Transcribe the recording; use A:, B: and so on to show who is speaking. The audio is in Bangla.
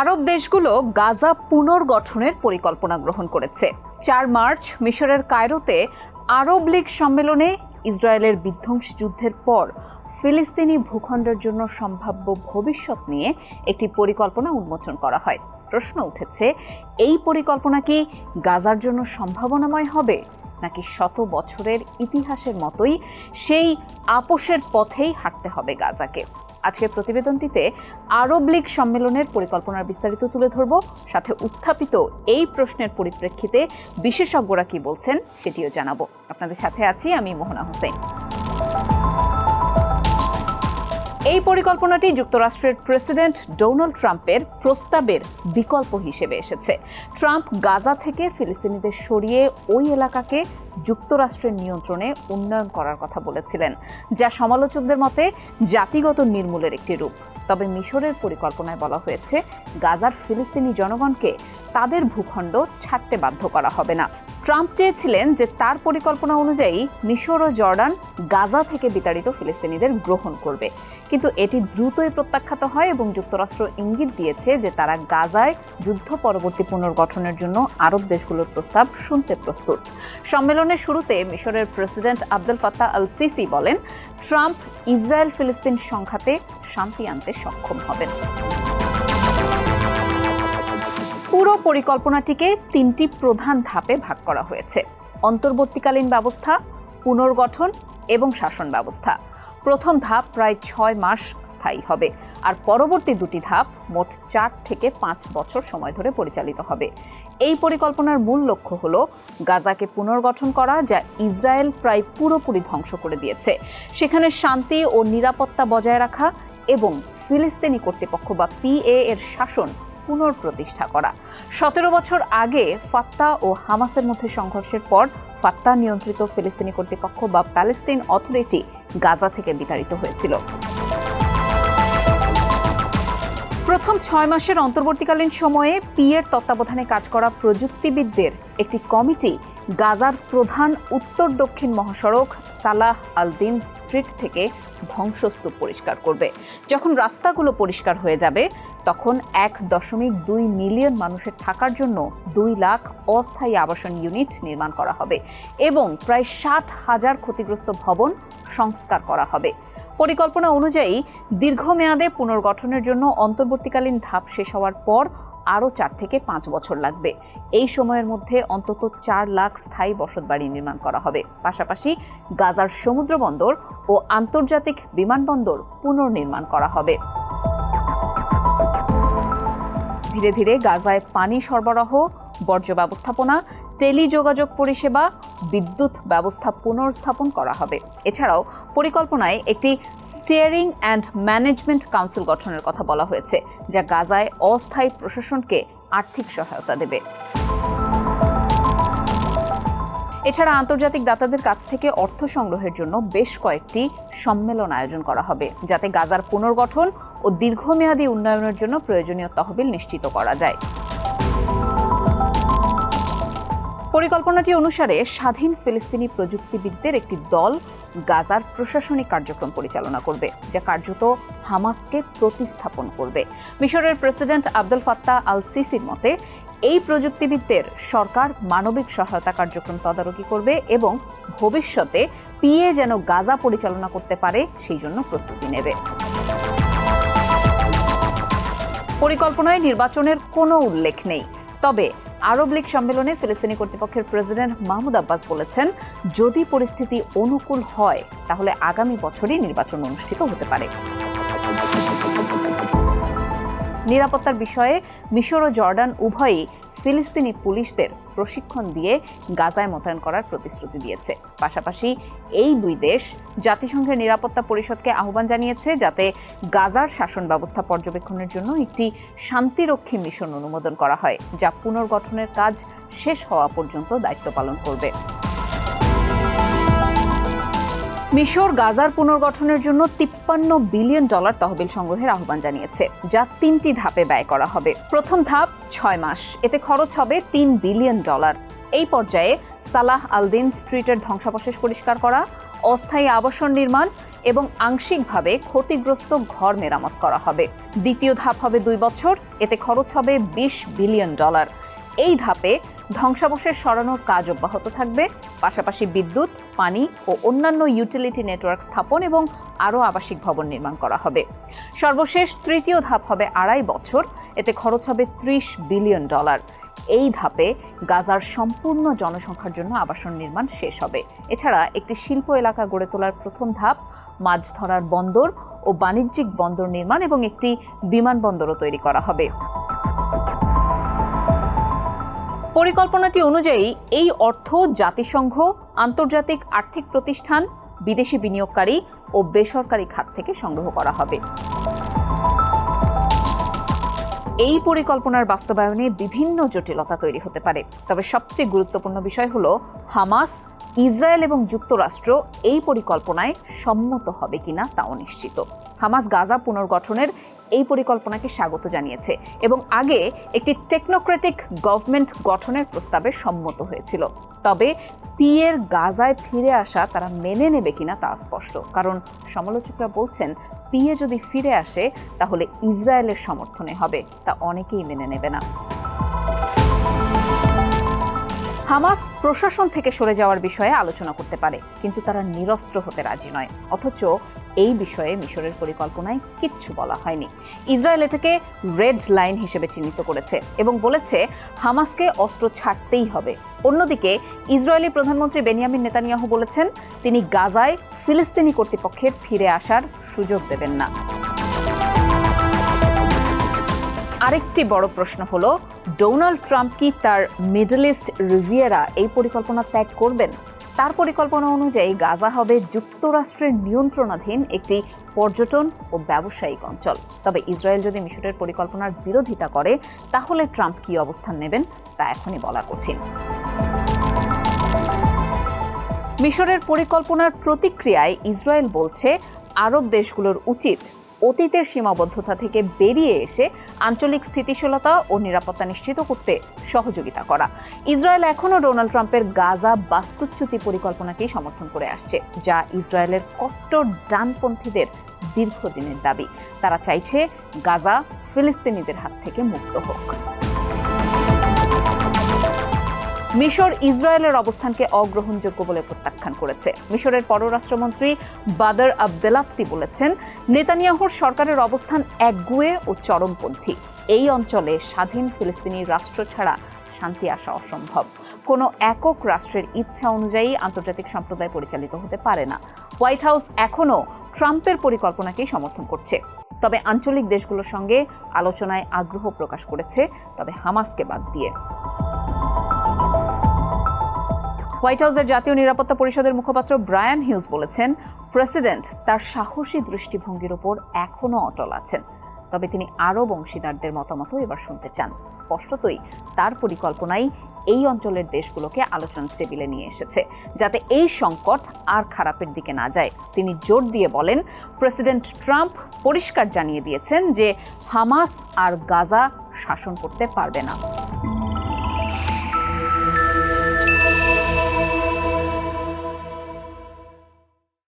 A: আরব দেশগুলো গাজা পুনর্গঠনের পরিকল্পনা গ্রহণ করেছে চার মার্চ মিশরের কায়রোতে আরব লীগ সম্মেলনে ইসরায়েলের বিধ্বংসী যুদ্ধের পর ফিলিস্তিনি ভূখণ্ডের জন্য সম্ভাব্য ভবিষ্যৎ নিয়ে একটি পরিকল্পনা উন্মোচন করা হয় প্রশ্ন উঠেছে এই পরিকল্পনা কি গাজার জন্য সম্ভাবনাময় হবে নাকি শত বছরের ইতিহাসের মতোই সেই আপোষের পথেই হাঁটতে হবে গাজাকে আজকের প্রতিবেদনটিতে আরব লীগ সম্মেলনের পরিকল্পনার বিস্তারিত তুলে ধরব সাথে উত্থাপিত এই প্রশ্নের পরিপ্রেক্ষিতে বিশেষজ্ঞরা কি বলছেন সেটিও জানাবো আপনাদের সাথে আছি আমি মোহনা হোসেন এই পরিকল্পনাটি যুক্তরাষ্ট্রের প্রেসিডেন্ট ডোনাল্ড ট্রাম্পের প্রস্তাবের বিকল্প হিসেবে এসেছে ট্রাম্প গাজা থেকে ফিলিস্তিনিদের সরিয়ে ওই এলাকাকে যুক্তরাষ্ট্রের নিয়ন্ত্রণে উন্নয়ন করার কথা বলেছিলেন যা সমালোচকদের মতে জাতিগত নির্মূলের একটি রূপ তবে মিশরের পরিকল্পনায় বলা হয়েছে গাজার ফিলিস্তিনি জনগণকে তাদের ভূখণ্ড ছাড়তে বাধ্য করা হবে না ট্রাম্প চেয়েছিলেন যে তার পরিকল্পনা অনুযায়ী মিশর ও জর্ডান গাজা থেকে বিতাড়িত ফিলিস্তিনিদের গ্রহণ করবে কিন্তু এটি দ্রুতই প্রত্যাখ্যাত হয় এবং যুক্তরাষ্ট্র ইঙ্গিত দিয়েছে যে তারা গাজায় যুদ্ধ পরবর্তী পুনর্গঠনের জন্য আরব দেশগুলোর প্রস্তাব শুনতে প্রস্তুত সম্মেলনের শুরুতে মিশরের president Abdel Fattah al Sisi বলেন ট্রাম্প ইসরায়েল ফিলিস্তিন সংঘাতে শান্তি আনতে সক্ষম হবেন পুরো পরিকল্পনাটিকে তিনটি প্রধান ধাপে ভাগ করা হয়েছে অন্তর্বর্তীকালীন ব্যবস্থা পুনর্গঠন এবং শাসন ব্যবস্থা প্রথম ধাপ প্রায় ছয় মাস স্থায়ী হবে আর পরবর্তী দুটি ধাপ মোট চার থেকে পাঁচ বছর সময় ধরে পরিচালিত হবে এই পরিকল্পনার মূল লক্ষ্য হল গাজাকে পুনর্গঠন করা যা ইসরায়েল প্রায় পুরোপুরি ধ্বংস করে দিয়েছে সেখানে শান্তি ও নিরাপত্তা বজায় রাখা এবং ফিলিস্তিনি কর্তৃপক্ষ বা পিএ এর শাসন পুনর্প্রতিষ্ঠা করা সতেরো বছর আগে ফাত্তা ও হামাসের মধ্যে সংঘর্ষের পর ফাত্তা নিয়ন্ত্রিত ফিলিস্তিনি কর্তৃপক্ষ বা প্যালেস্টাইন অথরিটি গাজা থেকে বিতাড়িত হয়েছিল প্রথম ছয় মাসের অন্তর্বর্তীকালীন সময়ে পিয়ের তত্ত্বাবধানে কাজ করা প্রযুক্তিবিদদের একটি কমিটি গাজার প্রধান উত্তর দক্ষিণ মহাসড়ক সালাহ আলদিন স্ট্রিট থেকে ধ্বংসস্তূপ পরিষ্কার করবে যখন রাস্তাগুলো পরিষ্কার হয়ে যাবে তখন এক দশমিক দুই মিলিয়ন মানুষের থাকার জন্য দুই লাখ অস্থায়ী আবাসন ইউনিট নির্মাণ করা হবে এবং প্রায় ষাট হাজার ক্ষতিগ্রস্ত ভবন সংস্কার করা হবে পরিকল্পনা অনুযায়ী দীর্ঘমেয়াদে পুনর্গঠনের জন্য অন্তর্বর্তীকালীন ধাপ শেষ হওয়ার পর আরও চার থেকে পাঁচ বছর লাগবে এই সময়ের মধ্যে অন্তত চার লাখ স্থায়ী বসতবাড়ি নির্মাণ করা হবে পাশাপাশি গাজার সমুদ্র বন্দর ও আন্তর্জাতিক বিমানবন্দর পুনর্নির্মাণ করা হবে ধীরে ধীরে গাজায় পানি সরবরাহ বর্জ্য ব্যবস্থাপনা টেলিযোগাযোগ পরিষেবা বিদ্যুৎ ব্যবস্থা পুনর্স্থাপন করা হবে এছাড়াও পরিকল্পনায় একটি স্টিয়ারিং অ্যান্ড ম্যানেজমেন্ট কাউন্সিল গঠনের কথা বলা হয়েছে যা গাজায় অস্থায়ী প্রশাসনকে আর্থিক সহায়তা দেবে এছাড়া আন্তর্জাতিক দাতাদের কাছ থেকে অর্থ সংগ্রহের জন্য বেশ কয়েকটি সম্মেলন আয়োজন করা হবে যাতে গাজার পুনর্গঠন ও দীর্ঘমেয়াদী উন্নয়নের জন্য প্রয়োজনীয় তহবিল নিশ্চিত করা যায় পরিকল্পনাটি অনুসারে স্বাধীন ফিলিস্তিনি প্রযুক্তিবিদদের একটি দল গাজার প্রশাসনিক কার্যক্রম পরিচালনা করবে যা কার্যত হামাসকে প্রতিস্থাপন করবে মিশরের প্রেসিডেন্ট আব্দুল ফাত্তা আল সিসির মতে এই প্রযুক্তিবিদদের সরকার মানবিক সহায়তা কার্যক্রম তদারকি করবে এবং ভবিষ্যতে পিএ যেন গাজা পরিচালনা করতে পারে সেই জন্য প্রস্তুতি নেবে পরিকল্পনায় নির্বাচনের কোনো উল্লেখ নেই তবে আরব লীগ সম্মেলনে ফিলিস্তিনি কর্তৃপক্ষের প্রেসিডেন্ট মাহমুদ আব্বাস বলেছেন যদি পরিস্থিতি অনুকূল হয় তাহলে আগামী বছরই নির্বাচন অনুষ্ঠিত হতে পারে নিরাপত্তার বিষয়ে মিশর ও জর্ডান উভয়ই ফিলিস্তিনি পুলিশদের প্রশিক্ষণ দিয়ে গাজায় মোতায়েন করার প্রতিশ্রুতি দিয়েছে পাশাপাশি এই দুই দেশ জাতিসংঘের নিরাপত্তা পরিষদকে আহ্বান জানিয়েছে যাতে গাজার শাসন ব্যবস্থা পর্যবেক্ষণের জন্য একটি শান্তিরক্ষী মিশন অনুমোদন করা হয় যা পুনর্গঠনের কাজ শেষ হওয়া পর্যন্ত দায়িত্ব পালন করবে মিশর গাজার পুনর্গঠনের জন্য তিপ্পান্ন বিলিয়ন ডলার তহবিল সংগ্রহের আহ্বান জানিয়েছে যা তিনটি ধাপে ব্যয় করা হবে প্রথম ধাপ ছয় মাস এতে খরচ হবে তিন বিলিয়ন ডলার এই পর্যায়ে সালাহ আলদিন স্ট্রিটের ধ্বংসাবশেষ পরিষ্কার করা অস্থায়ী আবাসন নির্মাণ এবং আংশিকভাবে ক্ষতিগ্রস্ত ঘর মেরামত করা হবে দ্বিতীয় ধাপ হবে দুই বছর এতে খরচ হবে বিশ বিলিয়ন ডলার এই ধাপে ধ্বংসাবশেষ সরানোর কাজ অব্যাহত থাকবে পাশাপাশি বিদ্যুৎ পানি ও অন্যান্য ইউটিলিটি নেটওয়ার্ক স্থাপন এবং আরও আবাসিক ভবন নির্মাণ করা হবে সর্বশেষ তৃতীয় ধাপ হবে আড়াই বছর এতে খরচ হবে ত্রিশ বিলিয়ন ডলার এই ধাপে গাজার সম্পূর্ণ জনসংখ্যার জন্য আবাসন নির্মাণ শেষ হবে এছাড়া একটি শিল্প এলাকা গড়ে তোলার প্রথম ধাপ মাছ ধরার বন্দর ও বাণিজ্যিক বন্দর নির্মাণ এবং একটি বিমানবন্দরও তৈরি করা হবে পরিকল্পনাটি অনুযায়ী এই অর্থ জাতিসংঘ আন্তর্জাতিক আর্থিক প্রতিষ্ঠান বিদেশি বিনিয়োগকারী ও বেসরকারি খাত থেকে সংগ্রহ করা হবে এই পরিকল্পনার বাস্তবায়নে বিভিন্ন জটিলতা তৈরি হতে পারে তবে সবচেয়ে গুরুত্বপূর্ণ বিষয় হল হামাস ইসরায়েল এবং যুক্তরাষ্ট্র এই পরিকল্পনায় সম্মত হবে কিনা তা অনিশ্চিত হামাস গাজা পুনর্গঠনের এই পরিকল্পনাকে স্বাগত জানিয়েছে এবং আগে একটি টেকনোক্রেটিক গভর্নমেন্ট গঠনের প্রস্তাবে সম্মত হয়েছিল তবে পিয়ের গাজায় ফিরে আসা তারা মেনে নেবে কিনা তা স্পষ্ট কারণ সমালোচকরা বলছেন পিয়ে যদি ফিরে আসে তাহলে ইসরায়েলের সমর্থনে হবে তা অনেকেই মেনে নেবে না হামাস প্রশাসন থেকে সরে যাওয়ার বিষয়ে আলোচনা করতে পারে কিন্তু তারা নিরস্ত্র হতে রাজি নয় অথচ এই বিষয়ে মিশরের পরিকল্পনায় কিচ্ছু বলা হয়নি ইসরায়েল এটাকে রেড লাইন হিসেবে চিহ্নিত করেছে এবং বলেছে হামাসকে অস্ত্র ছাড়তেই হবে অন্যদিকে ইসরায়েলি প্রধানমন্ত্রী বেনিয়ামিন নেতানিয়াহু বলেছেন তিনি গাজায় ফিলিস্তিনি কর্তৃপক্ষের ফিরে আসার সুযোগ দেবেন না আরেকটি বড় প্রশ্ন হলো ডোনাল্ড ট্রাম্প কি তার মিডল ইস্ট রিভিয়েরা এই পরিকল্পনা ত্যাগ করবেন তার পরিকল্পনা অনুযায়ী গাজা হবে যুক্তরাষ্ট্রের নিয়ন্ত্রণাধীন একটি পর্যটন ও ব্যবসায়িক অঞ্চল তবে ইসরায়েল যদি মিশরের পরিকল্পনার বিরোধিতা করে তাহলে ট্রাম্প কী অবস্থান নেবেন তা এখনই বলা কঠিন মিশরের পরিকল্পনার প্রতিক্রিয়ায় ইসরায়েল বলছে আরব দেশগুলোর উচিত অতীতের সীমাবদ্ধতা থেকে বেরিয়ে এসে আঞ্চলিক স্থিতিশীলতা ও নিরাপত্তা নিশ্চিত করতে সহযোগিতা করা ইসরায়েল এখনও ডোনাল্ড ট্রাম্পের গাজা বাস্তুচ্যুতি পরিকল্পনাকেই সমর্থন করে আসছে যা ইসরায়েলের কট্টর ডানপন্থীদের দীর্ঘদিনের দাবি তারা চাইছে গাজা ফিলিস্তিনিদের হাত থেকে মুক্ত হোক মিশর ইসরায়েলের অবস্থানকে অগ্রহণযোগ্য বলে প্রত্যাখ্যান করেছে মিশরের পররাষ্ট্রমন্ত্রী বাদার আবদেলাপ্তি বলেছেন নেতানিয়াহুর সরকারের অবস্থান একগুয়ে ও চরমপন্থী এই অঞ্চলে স্বাধীন ফিলিস্তিনি রাষ্ট্র ছাড়া শান্তি আসা অসম্ভব কোনো একক রাষ্ট্রের ইচ্ছা অনুযায়ী আন্তর্জাতিক সম্প্রদায় পরিচালিত হতে পারে না হোয়াইট হাউস এখনও ট্রাম্পের পরিকল্পনাকেই সমর্থন করছে তবে আঞ্চলিক দেশগুলোর সঙ্গে আলোচনায় আগ্রহ প্রকাশ করেছে তবে হামাসকে বাদ দিয়ে হোয়াইট হাউসের জাতীয় নিরাপত্তা পরিষদের মুখপাত্র ব্রায়ান হিউজ বলেছেন প্রেসিডেন্ট তার সাহসী দৃষ্টিভঙ্গির ওপর এখনও অটল আছেন তবে তিনি আরও বংশীদারদের মতামতও এবার শুনতে চান স্পষ্টতই তার পরিকল্পনাই এই অঞ্চলের দেশগুলোকে আলোচনা টেবিলে নিয়ে এসেছে যাতে এই সংকট আর খারাপের দিকে না যায় তিনি জোর দিয়ে বলেন প্রেসিডেন্ট ট্রাম্প পরিষ্কার জানিয়ে দিয়েছেন যে হামাস আর গাজা শাসন করতে পারবে না